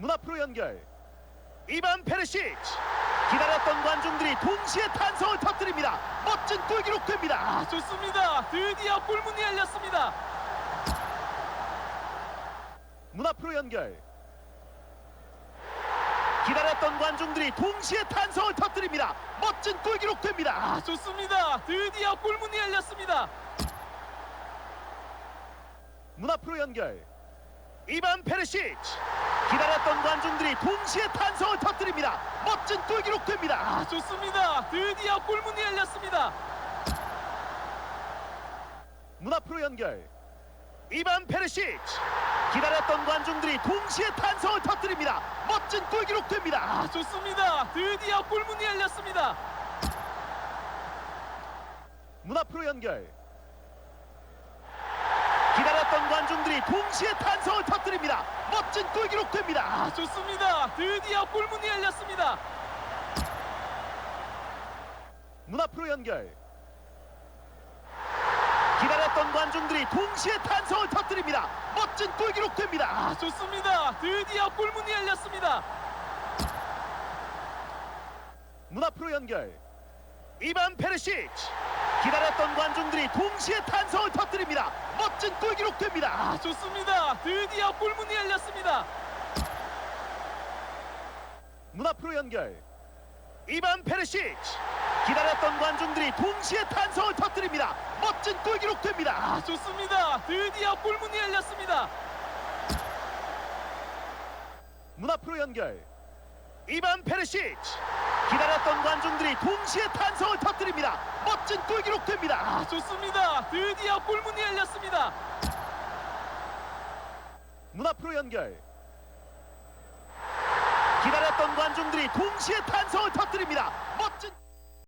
문 앞으로 연결. 이반 페르시치. 기다렸던 관중들이 동시에 탄성을 터뜨립니다. 멋진 골 기록됩니다. 아, 좋습니다. 드디어 골문이 열렸습니다. 문 앞으로 연결. 기다렸던 관중들이 동시에 탄성을 터뜨립니다. 멋진 골 기록됩니다. 아, 좋습니다. 드디어 골문이 열렸습니다. 문 앞으로 연결. 이반 페르시치. 기다렸던 관중들이 동시에 탄성을 터뜨립니다. 멋진 골 기록됩니다. 아, 좋습니다. 드디어 골문이 열렸습니다. 문 앞으로 연결. 이반 페르시치. 기다렸던 관중들이 동시에 탄성을 터뜨립니다. 멋진 골 기록됩니다. 아, 좋습니다. 드디어 골문이 열렸습니다. 문 앞으로 연결. 기다렸던 관중들이 동시에 탄성을 터뜨립니다. 멋진 골 기록됩니다. 아, 좋습니다. 드디어 골문이 열렸습니다. 문 앞으로 연결. 기다렸던 관중들이 동시에 탄성을 터뜨립니다. 멋진 골 기록됩니다. 아, 좋습니다. 드디어 골문이 열렸습니다. 문 앞으로 연결. 이반 페르시치. 기다렸던 관중들이 동시에 탄성을 터뜨립니다. 멋진 골 기록됩니다. 아, 좋습니다. 드디어 골문이 열렸습니다. 문 앞으로 연결. 이반 페르시치. 기다렸던 관중들이 동시에 탄성을 터뜨립니다. 멋진 골 기록됩니다. 아, 좋습니다. 드디어 골문이 열렸습니다. 문 앞으로 연결. 이반 페르시치. 기다렸던 관중들이 동시에 탄성을 터뜨립니다. 멋진 골 기록됩니다. 아, 좋습니다. 드디어 골문이 열렸습니다. 문 앞으로 연결. 기다렸던 관중들이 동시에 탄성을